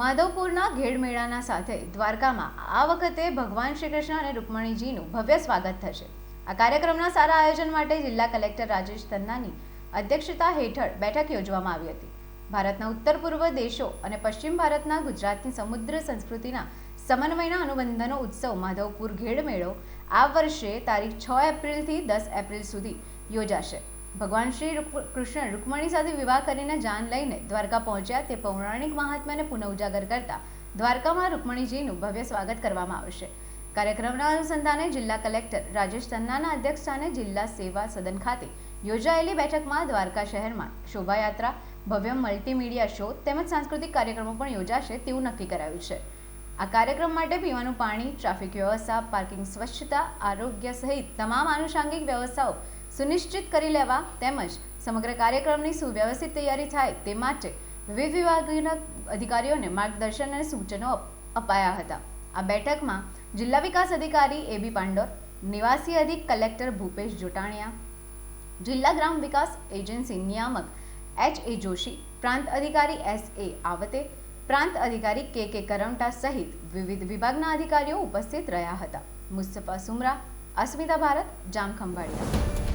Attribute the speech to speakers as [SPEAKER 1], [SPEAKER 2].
[SPEAKER 1] માધવપુરના ઘેડમેળાના સાથે દ્વારકામાં આ વખતે ભગવાન શ્રી કૃષ્ણ અને રૂકમણીજીનું ભવ્ય સ્વાગત થશે. આ કાર્યક્રમના સારા આયોજન માટે જિલ્લા કલેક્ટર રાજેશ તન્નાની અધ્યક્ષતા હેઠળ બેઠક યોજવામાં આવી હતી. ભારતના ઉત્તર પૂર્વ દેશો અને પશ્ચિમ ભારતના ગુજરાતની સમુદ્ર સંસ્કૃતિના સમન્વયના અનુબંધનો ઉત્સવ માધવપુર ઘેડ મેળો આ વર્ષે તારીખ છ એપ્રિલથી દસ એપ્રિલ સુધી યોજાશે. ભગવાન શ્રી કૃષ્ણ રૂકમણી સાથે વિવાહ કરીને જાન લઈને દ્વારકા પહોંચ્યા તે પૌરાણિક મહાત્મ્યને પુનઃ ઉજાગર કરતા દ્વારકામાં રૂકમણીજીનું ભવ્ય સ્વાગત કરવામાં આવશે. કાર્યક્રમના અનુસંધાને જિલ્લા કલેક્ટર રાજેશ તન્નાના અધ્યક્ષસ્થાને જિલ્લા સેવા સદન ખાતે યોજાયેલી બેઠકમાં દ્વારકા શહેરમાં શોભાયાત્રા, ભવ્ય મલ્ટીમીડિયા શો તેમજ સાંસ્કૃતિક કાર્યક્રમો પણ યોજાશે તેવું નક્કી કરાયું છે. આ કાર્યક્રમ માટે પીવાનું પાણી, ટ્રાફિક વ્યવસ્થા, પાર્કિંગ સ્વચ્છતા, આરોગ્ય સહિત તમામ આનુષાંગિક વ્યવસ્થાઓ સુનિશ્ચિત કરી લેવા તેમજ સમગ્ર કાર્યક્રમની સુવ્યવસ્થિત તૈયારી થાય તે માટે વિવિધ વિભાગના અધિકારીઓને માર્ગદર્શન અને સૂચનો અપાયા હતા. આ બેઠકમાં જિલ્લા વિકાસ અધિકારી એબી પાંડોર, નિવાસી અધિક કલેક્ટર ભૂપેશ જોટાણિયા, જિલ્લા ગ્રામ વિકાસ એજન્સી નિયામક એચ એ જોશી, પ્રાંત અધિકારી એસ એ આવતે, પ્રાંત અધિકારી કે કે કરમટા સહિત વિવિધ વિભાગના અધિકારીઓ ઉપસ્થિત રહ્યા હતા. મુસ્તફા સુમરા, અસ્મિતા ભારત, જામખંભાળિયા.